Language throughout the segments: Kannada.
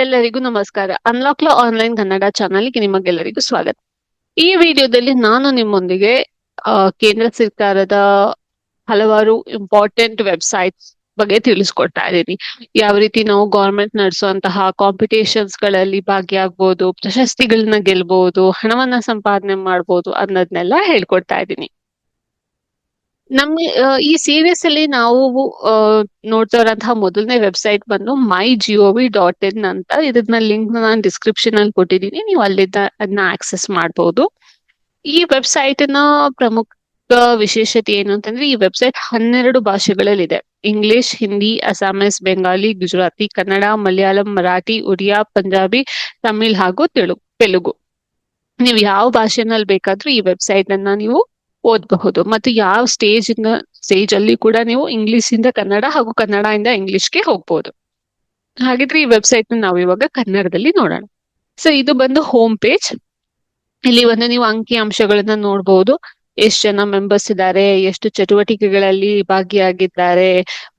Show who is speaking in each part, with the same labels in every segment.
Speaker 1: ಎಲ್ಲರಿಗೂ ನಮಸ್ಕಾರ. ಅನ್ಲಾಕ್ಲ ಆನ್ಲೈನ್ ಕನ್ನಡ ಚಾನಲ್ಗೆ ನಿಮಗೆಲ್ಲರಿಗೂ ಸ್ವಾಗತ. ಈ ವಿಡಿಯೋದಲ್ಲಿ ನಾನು ನಿಮ್ಮೊಂದಿಗೆ ಕೇಂದ್ರ ಸರ್ಕಾರದ ಹಲವಾರು ಇಂಪಾರ್ಟೆಂಟ್ ವೆಬ್ಸೈಟ್ಸ್ ಬಗ್ಗೆ ತಿಳಿಸ್ಕೊಡ್ತಾ ಇದ್ದೀನಿ. ಯಾವ ರೀತಿ ನಾವು ಗೌರ್ಮೆಂಟ್ ನಡೆಸುವಂತಹ ಕಾಂಪಿಟೇಷನ್ಸ್ಗಳಲ್ಲಿ ಭಾಗಿಯಾಗ್ಬೋದು, ಪ್ರಶಸ್ತಿಗಳನ್ನ ಗೆಲ್ಬಹುದು ಹಣವನ್ನ ಸಂಪಾದನೆ ಮಾಡ್ಬೋದು ಅನ್ನೋದನ್ನೆಲ್ಲ ಹೇಳ್ಕೊಡ್ತಾ ಇದ್ದೀನಿ. ನಮ್ಮ ಆ, ಈ ಸೀರೀಸ್ ಅಲ್ಲಿ ನಾವು ನೋಡ್ತಾ ಇರೋಂತಹ ಮೊದಲನೇ ವೆಬ್ಸೈಟ್ ಬಂದು ಮೈ ಜಿಒವಿ ಡಾಟ್ ಇನ್ ಅಂತ ಇದನ್ನ ಲಿಂಕ್ ನಾನು ಡಿಸ್ಕ್ರಿಪ್ಷನ್ ಅಲ್ಲಿ ಕೊಟ್ಟಿದ್ದೀನಿ. ನೀವು ಅಲ್ಲಿಂದ ಅದನ್ನ ಆಕ್ಸೆಸ್ ಮಾಡಬಹುದು ಈ ವೆಬ್ಸೈಟ್ನ ಪ್ರಮುಖ ವಿಶೇಷತೆ ಏನು ಅಂತಂದ್ರೆ ಈ ವೆಬ್ಸೈಟ್ ಹನ್ನೆರಡು ಭಾಷೆಗಳಲ್ಲಿದೆ. ಇಂಗ್ಲಿಷ್ ಹಿಂದಿ ಅಸಾಮೀಸ್ ಬೆಂಗಾಲಿ ಗುಜರಾತಿ ಕನ್ನಡ ಮಲಯಾಳಂ ಮರಾಠಿ ಒಡಿಯಾ ಪಂಜಾಬಿ ತಮಿಳ್ ಹಾಗೂ ತೆಲುಗು ತೆಲುಗು ನೀವು ಯಾವ ಭಾಷೆನಲ್ಲಿ ಬೇಕಾದ್ರೂ ಈ ವೆಬ್ಸೈಟ್ ಅನ್ನ ನೀವು ಓದಬಹುದು. ಮತ್ತು ಯಾವ ಸ್ಟೇಜ್ ಸ್ಟೇಜ್ ಅಲ್ಲಿ ಕೂಡ ನೀವು ಇಂಗ್ಲಿಷ್ ಇಂದ ಕನ್ನಡ ಹಾಗೂ ಕನ್ನಡ ಇಂದ ಇಂಗ್ಲಿಷ್ಗೆ ಹೋಗ್ಬೋದು. ಹಾಗಿದ್ರೆ ಈ ವೆಬ್ಸೈಟ್ ನಾವು ಇವಾಗ ಕನ್ನಡದಲ್ಲಿ ನೋಡೋಣ. ಸೊ ಇದು ಬಂದು ಹೋಮ್ ಪೇಜ್ ಇಲ್ಲಿ ಒಂದು ನೀವು ಅಂಕಿ ಅಂಶಗಳನ್ನ ನೋಡಬಹುದು ಎಷ್ಟು ಜನ ಮೆಂಬರ್ಸ್ ಇದ್ದಾರೆ, ಎಷ್ಟು ಚಟುವಟಿಕೆಗಳಲ್ಲಿ ಭಾಗಿಯಾಗಿದ್ದಾರೆ,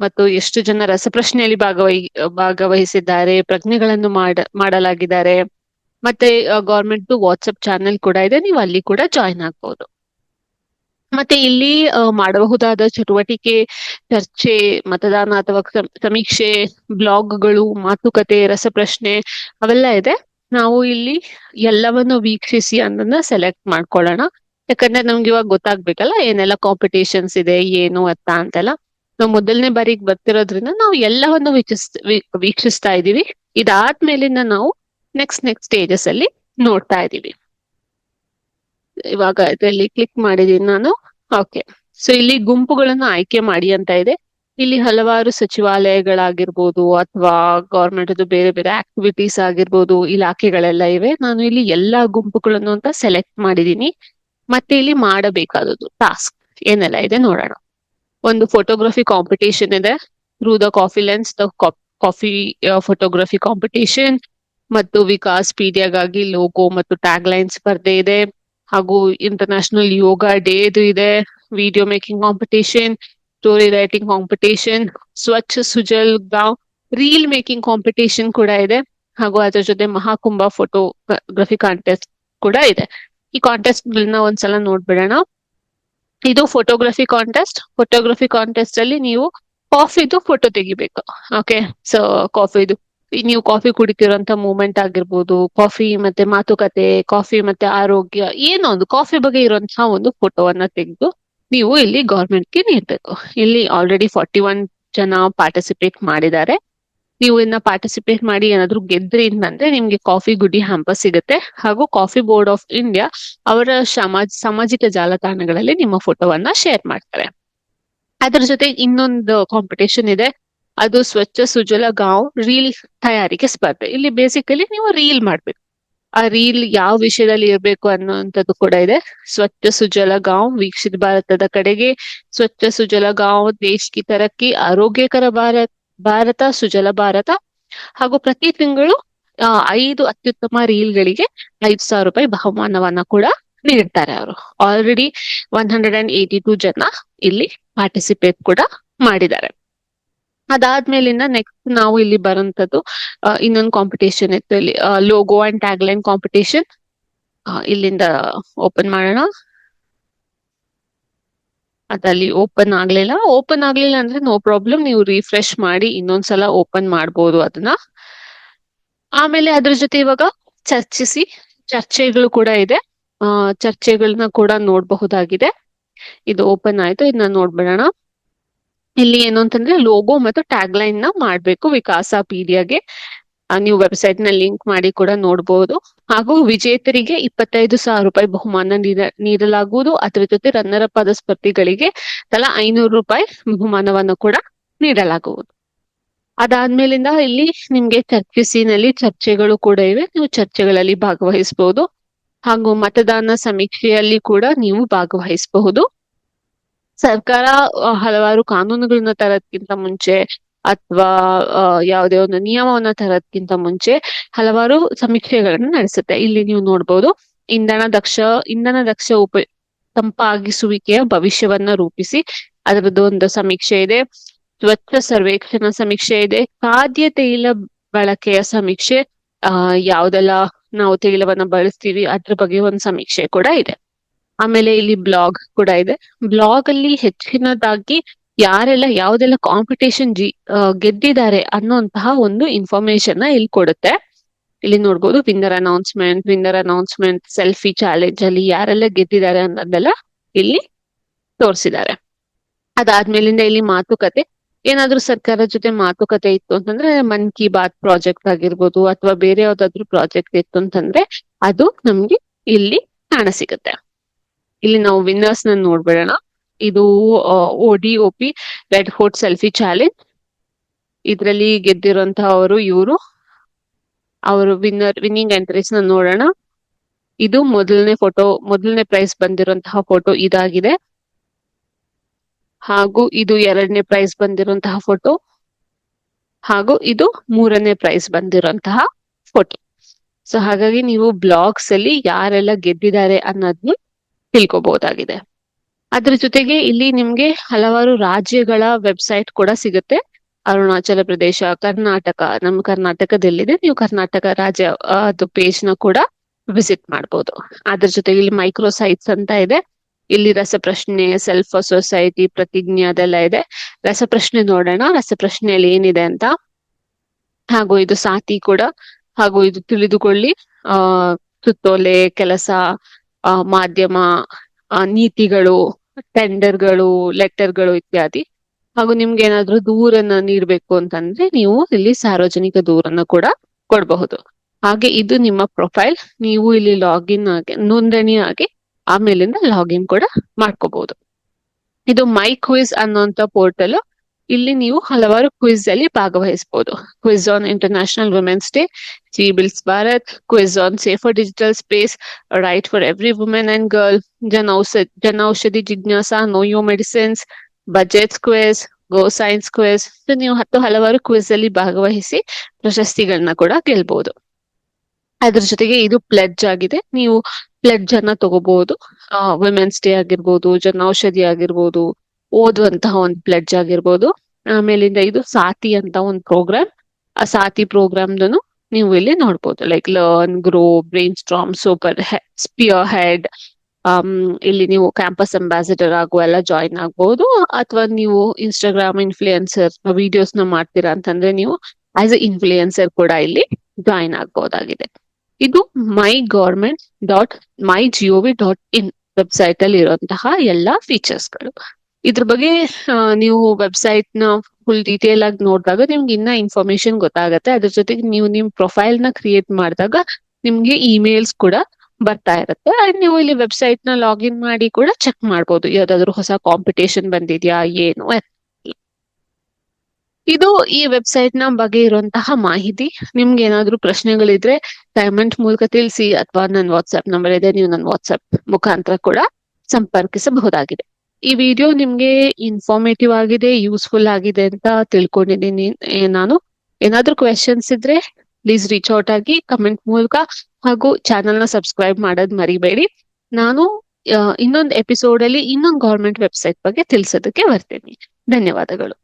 Speaker 1: ಮತ್ತು ಎಷ್ಟು ಜನ ರಸಪ್ರಶ್ನೆಯಲ್ಲಿ ಭಾಗವಹಿ, ಭಾಗವಹಿಸಿದ್ದಾರೆ, ಪ್ರಜ್ಞೆಗಳನ್ನು ಮಾಡ, ಮಾಡಲಾಗಿದ್ದಾರೆ. ಮತ್ತೆ ಗೌರ್ಮೆಂಟ್ ವಾಟ್ಸಪ್ ಚಾನೆಲ್ ಕೂಡ ಇದೆ. ನೀವು ಅಲ್ಲಿ ಕೂಡ ಜಾಯಿನ್ ಆಗ್ಬಹುದು ಮತ್ತೆ ಇಲ್ಲಿ ಮಾಡಬಹುದಾದ ಚಟುವಟಿಕೆ, ಚರ್ಚೆ, ಮತದಾನ ಅಥವಾ ಸಮೀಕ್ಷೆ, ಬ್ಲಾಗ್ಗಳು, ಮಾತುಕತೆ, ರಸಪ್ರಶ್ನೆ ಅವೆಲ್ಲ ಇದೆ. ನಾವು ಇಲ್ಲಿ ಎಲ್ಲವನ್ನು ವೀಕ್ಷಿಸಿ ಅನ್ನೋದನ್ನ ಸೆಲೆಕ್ಟ್ ಮಾಡ್ಕೊಳ್ಳೋಣ. ಯಾಕಂದ್ರೆ ನಮ್ಗೆ ಇವಾಗ ಗೊತ್ತಾಗ್ಬೇಕಲ್ಲ, ಏನೆಲ್ಲ ಕಾಂಪಿಟೇಷನ್ಸ್ ಇದೆ, ಏನು, ಅತ್ತ ಅಂತೆಲ್ಲ. ನಾವು ಮೊದಲನೇ ಬಾರಿಗೆ ಬರ್ತಿರೋದ್ರಿಂದ ನಾವು ಎಲ್ಲವನ್ನು ವೀಕ್ಷಿಸ್ ವೀಕ್ಷಿಸ್ತಾ ಇದೀವಿ ಇದಾದ್ಮೇಲಿಂದ ನಾವು ನೆಕ್ಸ್ಟ್ ನೆಕ್ಸ್ಟ್ ಸ್ಟೇಜಸ್ ಅಲ್ಲಿ ನೋಡ್ತಾ ಇದೀವಿ ಇವಾಗ ಇದರಲ್ಲಿ ಕ್ಲಿಕ್ ಮಾಡಿದೀನಿ ನಾನು. ಓಕೆ ಸೊ ಇಲ್ಲಿ ಗುಂಪುಗಳನ್ನು ಆಯ್ಕೆ ಮಾಡಿ ಅಂತ ಇದೆ. ಇಲ್ಲಿ ಹಲವಾರು ಸಚಿವಾಲಯಗಳಾಗಿರ್ಬೋದು ಅಥವಾ ಗೌರ್ಮೆಂಟ್ ಬೇರೆ ಬೇರೆ ಆಕ್ಟಿವಿಟೀಸ್ ಆಗಿರ್ಬೋದು, ಇಲಾಖೆಗಳೆಲ್ಲ ಇವೆ. ನಾನು ಇಲ್ಲಿ ಎಲ್ಲಾ ಗುಂಪುಗಳನ್ನು ಅಂತ ಸೆಲೆಕ್ಟ್ ಮಾಡಿದೀನಿ. ಮತ್ತೆ ಇಲ್ಲಿ ಮಾಡಬೇಕಾದದ್ದು ಟಾಸ್ಕ್ ಏನೆಲ್ಲ ಇದೆ ನೋಡೋಣ. ಒಂದು ಫೋಟೋಗ್ರಫಿ ಕಾಂಪಿಟೇಷನ್ ಇದೆ. Through the coffee lens the coffee photography competition ಮತ್ತು ವಿಕಾಸ್ ಪೀಡಿಯಾಗಾಗಿ ಲೋಗೋ ಮತ್ತು ಟ್ಯಾಗ್ ಲೈನ್ ಸ್ಪರ್ಧೆ ಇದೆ. ಹಾಗೂ ಇಂಟರ್ನ್ಯಾಷನಲ್ ಯೋಗ ಡೇ ಇದೆ video making competition story writing competition Swachh Sujal Gaon reel making competition ಕೂಡ ಇದೆ, ಹಾಗೂ ಅದರ ಜೊತೆ ಮಹಾಕುಂಭ ಫೋಟೋಗ್ರಫಿ ಕಾಂಟೆಸ್ಟ್ ಕೂಡ ಇದೆ. ಈ ಕಾಂಟೆಸ್ಟ್ ಗಳನ್ನ ಒಂದ್ಸಲ ನೋಡ್ಬಿಡೋಣ. ಇದು ಫೋಟೋಗ್ರಫಿ ಕಾಂಟೆಸ್ಟ್ ಫೋಟೋಗ್ರಫಿ ಕಾಂಟೆಸ್ಟ್ ಅಲ್ಲಿ ನೀವು ಕಾಫಿದು ಫೋಟೋ ತೆಗಿಬೇಕು. ಓಕೆ ಸೊ ಕಾಫಿದು ನೀವು ಕಾಫಿ ಕುಡಿತಿರೋಂತ ಮೂಮೆಂಟ್ ಆಗಿರ್ಬೋದು ಕಾಫಿ ಮತ್ತೆ ಮಾತುಕತೆ ಕಾಫಿ ಮತ್ತೆ ಆರೋಗ್ಯ, ಏನೋ ಒಂದು ಕಾಫಿ ಬಗ್ಗೆ ಇರುವಂತಹ ಒಂದು ಫೋಟೋವನ್ನ ತೆಗೆದು ನೀವು ಇಲ್ಲಿ ಗೌರ್ಮೆಂಟ್ಗೆ ನೀಡ್ಬೇಕು. ಇಲ್ಲಿ ಆಲ್ರೆಡಿ ಫಾರ್ಟಿ ಒನ್ ಜನ ಪಾರ್ಟಿಸಿಪೇಟ್ ಮಾಡಿದ್ದಾರೆ. ನೀವು ಇನ್ನ ಪಾರ್ಟಿಸಿಪೇಟ್ ಮಾಡಿ ಏನಾದ್ರು ಗೆದ್ರಿ ಅಂತಂದ್ರೆ ನಿಮ್ಗೆ ಕಾಫಿ ಗುಡಿ ಹ್ಯಾಂಪರ್ ಸಿಗುತ್ತೆ. ಹಾಗೂ ಕಾಫಿ ಬೋರ್ಡ್ ಆಫ್ ಇಂಡಿಯಾ ಅವರ ಸಮಾಜ, ಸಾಮಾಜಿಕ ಜಾಲತಾಣಗಳಲ್ಲಿ ನಿಮ್ಮ ಫೋಟೋವನ್ನ ಶೇರ್ ಮಾಡ್ತಾರೆ. ಅದರ ಜೊತೆ ಇನ್ನೊಂದು ಕಾಂಪಿಟೇಷನ್ ಇದೆ. ಅದು ಸ್ವಚ್ಛ ಸುಜಲ ಗಾಂವ್ ರೀಲ್ ತಯಾರಿಕೆ ಸ್ಪರ್ಧೆ. ಇಲ್ಲಿ ಬೇಸಿಕಲಿ ನೀವು ರೀಲ್ ಮಾಡ್ಬೇಕು. ಆ ರೀಲ್ ಯಾವ ವಿಷಯದಲ್ಲಿ ಇರಬೇಕು ಅನ್ನುವಂಥದ್ದು ಕೂಡ ಇದೆ. ಸ್ವಚ್ಛ ಸುಜಲ ಗಾಂವ್ ವೀಕ್ಷಿತ ಭಾರತದ ಕಡೆಗೆ ಸ್ವಚ್ಛ ಸುಜಲ ಗಾಂವ್ ದೇಶ್ ಕಿ ತರಕ್ಕಿ ಆರೋಗ್ಯಕರ ಭಾರತ ಭಾರತ, ಸುಜಲ ಭಾರತ ಹಾಗೂ ಪ್ರತಿ ತಿಂಗಳು ಐದು ಅತ್ಯುತ್ತಮ ರೀಲ್ಗಳಿಗೆ ಐದು ಸಾವಿರ ರೂಪಾಯಿ ಬಹುಮಾನವನ್ನ ಕೂಡ ನೀಡ್ತಾರೆ ಅವರು. Already one hundred and eighty two ಜನ ಇಲ್ಲಿ ಪಾರ್ಟಿಸಿಪೇಟ್ ಕೂಡ ಮಾಡಿದ್ದಾರೆ. ಅದಾದ್ಮೇಲಿಂದ ನೆಕ್ಸ್ಟ್ ನಾವು ಇಲ್ಲಿ ಬರೋಂಥದ್ದು ಇನ್ನೊಂದು ಕಾಂಪಿಟೇಷನ್ ಇತ್ತು ಇಲ್ಲಿ logo and tag line competition ಇಲ್ಲಿಂದ ಓಪನ್ ಮಾಡೋಣ. ಅದಲ್ಲಿ ಓಪನ್ ಆಗ್ಲಿಲ್ಲ. ಓಪನ್ ಆಗ್ಲಿಲ್ಲ ಅಂದ್ರೆ ನೋ ಪ್ರಾಬ್ಲಮ್ ನೀವು ರಿಫ್ರೆಶ್ ಮಾಡಿ ಇನ್ನೊಂದ್ಸಲ ಓಪನ್ ಮಾಡ್ಬೋದು ಅದನ್ನ. ಆಮೇಲೆ ಅದ್ರ ಜೊತೆ ಇವಾಗ ಚರ್ಚಿಸಿ, ಚರ್ಚೆಗಳು ಕೂಡ ಇದೆ. ಚರ್ಚೆಗಳನ್ನ ಕೂಡ ನೋಡಬಹುದಾಗಿದೆ. ಇದು ಓಪನ್ ಆಯ್ತು. ಇದನ್ನ ನೋಡ್ಬಿಡೋಣ. ಇಲ್ಲಿ ಏನು ಅಂತಂದ್ರೆ ಲೋಗೋ ಮತ್ತು ಟ್ಯಾಗ್ ಲೈನ್ನ ಮಾಡ್ಬೇಕು ವಿಕಾಸ ಪೀಡಿಯಾಗೆ ನೀವು ವೆಬ್ಸೈಟ್ನ ಲಿಂಕ್ ಮಾಡಿ ಕೂಡ ನೋಡಬಹುದು ಹಾಗೂ ವಿಜೇತರಿಗೆ ಇಪ್ಪತ್ತೈದು ಸಾವಿರ ರೂಪಾಯಿ ಬಹುಮಾನ ನೀಡ ನೀಡಲಾಗುವುದು. ಅದರ ಜೊತೆ ರನ್ನರ ಪದ ಸ್ಪರ್ಧಿಗಳಿಗೆ ತಲಾ ಐನೂರು ರೂಪಾಯಿ ಬಹುಮಾನವನ್ನು ಕೂಡ ನೀಡಲಾಗುವುದು. ಅದಾದ್ಮೇಲಿಂದ ಇಲ್ಲಿ ನಿಮ್ಗೆ ಚರ್ಚಿಸಿನಲ್ಲಿ ಚರ್ಚೆಗಳು ಕೂಡ ಇವೆ. ನೀವು ಚರ್ಚೆಗಳಲ್ಲಿ ಭಾಗವಹಿಸಬಹುದು ಹಾಗೂ ಮತದಾನ ಸಮೀಕ್ಷೆಯಲ್ಲಿ ಕೂಡ ನೀವು ಭಾಗವಹಿಸಬಹುದು. ಸರ್ಕಾರ ಹಲವಾರು ಕಾನೂನುಗಳನ್ನ ತರೋದ್ಕಿಂತ ಮುಂಚೆ ಅಥವಾ ಯಾವುದೇ ಒಂದು ನಿಯಮವನ್ನ ತರೋದ್ಕಿಂತ ಮುಂಚೆ ಹಲವಾರು ಸಮೀಕ್ಷೆಗಳನ್ನ ನಡೆಸುತ್ತೆ. ಇಲ್ಲಿ ನೀವು ನೋಡ್ಬೋದು, ಇಂಧನ ದಕ್ಷ ಇಂಧನ ದಕ್ಷ ಉಪ, ತಂಪಾಗಿಸುವಿಕೆಯ ಭವಿಷ್ಯವನ್ನ ರೂಪಿಸಿ ಅದರದ್ದು ಒಂದು ಸಮೀಕ್ಷೆ ಇದೆ. ಸ್ವಚ್ಛ ಸರ್ವೇಕ್ಷಣಾ ಸಮೀಕ್ಷೆ ಇದೆ. ಖಾದ್ಯ ತೈಲ ಬಳಕೆಯ ಸಮೀಕ್ಷೆ, ಆ, ಯಾವ್ದೆಲ್ಲ ನಾವು ತೈಲವನ್ನ ಬಳಸ್ತೀವಿ ಅದ್ರ ಬಗ್ಗೆ ಒಂದು ಸಮೀಕ್ಷೆ ಕೂಡ ಇದೆ. ಆಮೇಲೆ ಇಲ್ಲಿ ಬ್ಲಾಗ್ ಕೂಡ ಇದೆ. ಬ್ಲಾಗ್ ಅಲ್ಲಿ ಹೆಚ್ಚಿನದಾಗಿ ಯಾರೆಲ್ಲ ಯಾವ್ದೆಲ್ಲ ಕಾಂಪಿಟೇಷನ್ ಜಿ ಗೆದ್ದಿದ್ದಾರೆ ಅನ್ನೋಂತಹ ಒಂದು ಇನ್ಫಾರ್ಮೇಶನ್ನ ಇಲ್ಲಿ ಕೊಡುತ್ತೆ. ಇಲ್ಲಿ ನೋಡ್ಬೋದು winner announcement winner announcement selfie challenge ಅಲ್ಲಿ ಯಾರೆಲ್ಲ ಗೆದ್ದಿದ್ದಾರೆ ಅನ್ನೋದೆಲ್ಲ ಇಲ್ಲಿ ತೋರಿಸಿದ್ದಾರೆ. ಅದಾದ್ಮೇಲಿಂದ ಇಲ್ಲಿ ಮಾತುಕತೆ. ಏನಾದ್ರೂ ಸರ್ಕಾರದ ಜೊತೆ ಮಾತುಕತೆ ಇತ್ತು ಅಂತಂದ್ರೆ, ಮನ್ ಕಿ ಬಾತ್ ಪ್ರಾಜೆಕ್ಟ್ ಆಗಿರ್ಬೋದು ಅಥವಾ ಬೇರೆ ಯಾವ್ದಾದ್ರು ಪ್ರಾಜೆಕ್ಟ್ ಇತ್ತು ಅಂತಂದ್ರೆ, ಅದು ನಮ್ಗೆ ಇಲ್ಲಿ ಕಾಣಸಿಗುತ್ತೆ ಇಲ್ಲಿ ನಾವು ವಿನ್ನರ್ಸ್ನ ನೋಡ್ಬಿಡೋಣ. ಇದು O D O P red hot selfie challenge ಇದ್ರಲ್ಲಿ ಗೆದ್ದಿರುವಂತಹವರು ಇವರು. ಅವರು ವಿನ್ನರ್ ವಿನ್ನಿಂಗ್ ಎಂಟ್ರೀಸ್ನ ನೋಡೋಣ. ಇದು ಮೊದಲನೇ ಫೋಟೋ ಮೊದಲನೇ ಪ್ರೈಸ್ ಬಂದಿರುವಂತಹ ಫೋಟೋ ಇದಾಗಿದೆ. ಹಾಗೂ ಇದು ಎರಡನೇ ಪ್ರೈಸ್ ಬಂದಿರುವಂತಹ ಫೋಟೋ ಹಾಗೂ ಇದು ಮೂರನೇ ಪ್ರೈಸ್ ಬಂದಿರುವಂತಹ ಫೋಟೋ ಸೊ ಹಾಗಾಗಿ ನೀವು ಬ್ಲಾಗ್ಸ್ ಅಲ್ಲಿ ಯಾರೆಲ್ಲ ಗೆದ್ದಿದ್ದಾರೆ ಅನ್ನೋದನ್ನ ತಿಳ್ಕೊಬಹುದಾಗಿದೆ ಅದ್ರ ಜೊತೆಗೆ ಇಲ್ಲಿ ನಿಮ್ಗೆ ಹಲವಾರು ರಾಜ್ಯಗಳ ವೆಬ್ಸೈಟ್ ಕೂಡ ಸಿಗುತ್ತೆ. ಅರುಣಾಚಲ ಪ್ರದೇಶ, ಕರ್ನಾಟಕ, ನಮ್ಮ ಕರ್ನಾಟಕದಲ್ಲಿದೆ. ನೀವು ಕರ್ನಾಟಕ ರಾಜ್ಯ ಅದು ಪೇಜ್ನ ಕೂಡ ವಿಸಿಟ್ ಮಾಡ್ಬೋದು. ಅದ್ರ ಜೊತೆಗೆ ಇಲ್ಲಿ ಮೈಕ್ರೋ ಸೈಟ್ಸ್ ಅಂತ ಇದೆ. ಇಲ್ಲಿ ರಸಪ್ರಶ್ನೆ ಸೆಲ್ಫ್ ಸೊಸೈಟಿ ಪ್ರತಿಜ್ಞೆ ಅದೆಲ್ಲ ಇದೆ. ರಸಪ್ರಶ್ನೆ ನೋಡೋಣ. ರಸಪ್ರಶ್ನೆಯಲ್ಲಿ ಏನಿದೆ ಅಂತ? ಹಾಗೂ ಇದು ಸಾತಿ ಕೂಡ ಹಾಗೂ ಇದು ತಿಳಿದುಕೊಳ್ಳಿ. ಆ, ಸುತ್ತೋಲೆ, ಕೆಲಸ ಮಾಧ್ಯಮ ನೀತಿಗಳು ಟೆಂಡರ್ಗಳು ಲೆಟರ್ಗಳು ಇತ್ಯಾದಿ. ಹಾಗೂ ನಿಮ್ಗೆ ಏನಾದ್ರೂ ದೂರನ್ನ ನೀಡಬೇಕು ಅಂತಂದ್ರೆ ನೀವು ಇಲ್ಲಿ ಸಾರ್ವಜನಿಕ ದೂರನ್ನ ಕೂಡ ಕೊಡಬಹುದು. ಹಾಗೆ ಇದು ನಿಮ್ಮ ಪ್ರೊಫೈಲ್. ನೀವು ಇಲ್ಲಿ ಲಾಗಿನ್ ಆಗಿ, ನೋಂದಣಿ ಆಗಿ ಆಮೇಲಿಂದ ಲಾಗಿನ್ ಕೂಡ ಮಾಡ್ಕೋಬಹುದು. ಇದು ಮೈ ಕ್ವಿಜ್ ಅನ್ನೋಂತ ಪೋರ್ಟಲ್ ಇಲ್ಲಿ ನೀವು ಹಲವಾರು ಕ್ವಿಜ್ ಅಲ್ಲಿ ಭಾಗವಹಿಸಬಹುದು. Quiz on international women's day G bills Bharat quiz on safer digital space right for every women and girl Jan Aushadhi ಜಿಜ್ಞಾಸ know your medicines budget quiz go science quiz ನೀವು ಹತ್ತು ಹಲವಾರು ಕ್ವಿಜ್ ಅಲ್ಲಿ ಭಾಗವಹಿಸಿ ಪ್ರಶಸ್ತಿಗಳನ್ನ ಕೂಡ ಗೆಲ್ಬಹುದು. ಅದ್ರ ಜೊತೆಗೆ ಇದು ಪ್ಲೆಡ್ಜ್ ಆಗಿದೆ. ನೀವು ಪ್ಲೆಡ್ಜ್ ಅನ್ನ ತಗೋಬಹುದು. ವುಮೆನ್ಸ್ ಡೇ ಆಗಿರ್ಬೋದು ಜನೌಷಧಿ ಆಗಿರ್ಬೋದು ಓದುವಂತಹ ಒಂದು ಪ್ಲೆಡ್ಜ್ ಆಗಿರ್ಬೋದು. ಆಮೇಲಿಂದ ಇದು ಸಾತಿ ಅಂತ ಒಂದು ಪ್ರೋಗ್ರಾಮ್ ಆ ಸಾತಿ ಪ್ರೋಗ್ರಾಮ್ದನು ನೀವು ಇಲ್ಲಿ ನೋಡ್ಬೋದು. Like learn grow brain storm super spear head ಇಲ್ಲಿ ನೀವು ಕ್ಯಾಂಪಸ್ ಅಂಬಾಸಿಡರ್ ಆಗುವ ಎಲ್ಲ ಜಾಯಿನ್ ಆಗ್ಬಹುದು ಅಥವಾ ನೀವು ಇನ್ಸ್ಟಾಗ್ರಾಮ್ ಇನ್ಫ್ಲೂಯೆನ್ಸರ್ ವಿಡಿಯೋಸ್ನ ಮಾಡ್ತೀರಾ ಅಂತಂದ್ರೆ ನೀವು ಆಸ್ ಎ ಇನ್ಫ್ಲೂಯೆನ್ಸರ್ ಕೂಡ ಇಲ್ಲಿ ಜಾಯಿನ್ ಆಗ್ಬಹುದಾಗಿದೆ ಇದು my government dot my GOV dot in website ಅಲ್ಲಿ ಇರುವಂತಹ ಎಲ್ಲಾ ಫೀಚರ್ಸ್ಗಳು. ಇದ್ರ ಬಗ್ಗೆ ನೀವು ವೆಬ್ಸೈಟ್ನ ಫುಲ್ ಡೀಟೇಲ್ ಆಗಿ ನೋಡಿದಾಗ ನಿಮ್ಗೆ ಇನ್ನ ಇನ್ಫಾರ್ಮೇಶನ್ ಗೊತ್ತಾಗತ್ತೆ. ಅದ್ರ ಜೊತೆಗೆ ನೀವು ನಿಮ್ ಪ್ರೊಫೈಲ್ನ ಕ್ರಿಯೇಟ್ ಮಾಡಿದಾಗ ನಿಮ್ಗೆ ಇಮೇಲ್ಸ್ ಕೂಡ ಬರ್ತಾ ಇರುತ್ತೆ. ಅಂಡ್ ನೀವು ಇಲ್ಲಿ ವೆಬ್ಸೈಟ್ನ ಲಾಗಿನ್ ಮಾಡಿ ಕೂಡ ಚೆಕ್ ಮಾಡ್ಬೋದು. ಯಾವ್ದಾದ್ರು ಹೊಸ ಕಾಂಪಿಟೇಷನ್ ಬಂದಿದ್ಯಾ, ಏನು ಇದು ಈ ವೆಬ್ಸೈಟ್ನ ಬಗ್ಗೆ ಇರುವಂತಹ ಮಾಹಿತಿ. ನಿಮ್ಗೆ ಏನಾದ್ರೂ ಪ್ರಶ್ನೆಗಳಿದ್ರೆ ಕಮೆಂಟ್ ಮೂಲಕ ತಿಳಿಸಿ, ಅಥವಾ ನನ್ನ ವಾಟ್ಸ್ಆಪ್ ನಂಬರ್ ಇದೆ, ನೀವು ನನ್ನ ವಾಟ್ಸ್ಆಪ್ ಮುಖಾಂತರ ಕೂಡ ಸಂಪರ್ಕಿಸಬಹುದಾಗಿದೆ. ಈ ವಿಡಿಯೋ ನಿಮ್ಗೆ ಇನ್ಫಾರ್ಮೇಟಿವ್ ಆಗಿದೆ ಯೂಸ್ಫುಲ್ ಆಗಿದೆ ಅಂತ ತಿಳ್ಕೊಂಡಿದ್ದೀನಿ. ನಾನು ಏನಾದ್ರೂ ಕ್ವೆಶನ್ಸ್ ಇದ್ರೆ ಪ್ಲೀಸ್ ರೀಚ್ ಔಟ್ ಆಗಿ ಕಮೆಂಟ್ ಮೂಲಕ ಹಾಗೂ ಚಾನೆಲ್ನ ಸಬ್ಸ್ಕ್ರೈಬ್ ಮಾಡೋದ್ ಮರಿಬೇಡಿ. ನಾನು ಇನ್ನೊಂದು ಎಪಿಸೋಡ್ ಅಲ್ಲಿ ಇನ್ನೊಂದು ಗವರ್ಮೆಂಟ್ ವೆಬ್ಸೈಟ್ ಬಗ್ಗೆ ತಿಳಿಸೋದಕ್ಕೆ ಬರ್ತೀನಿ. ಧನ್ಯವಾದಗಳು.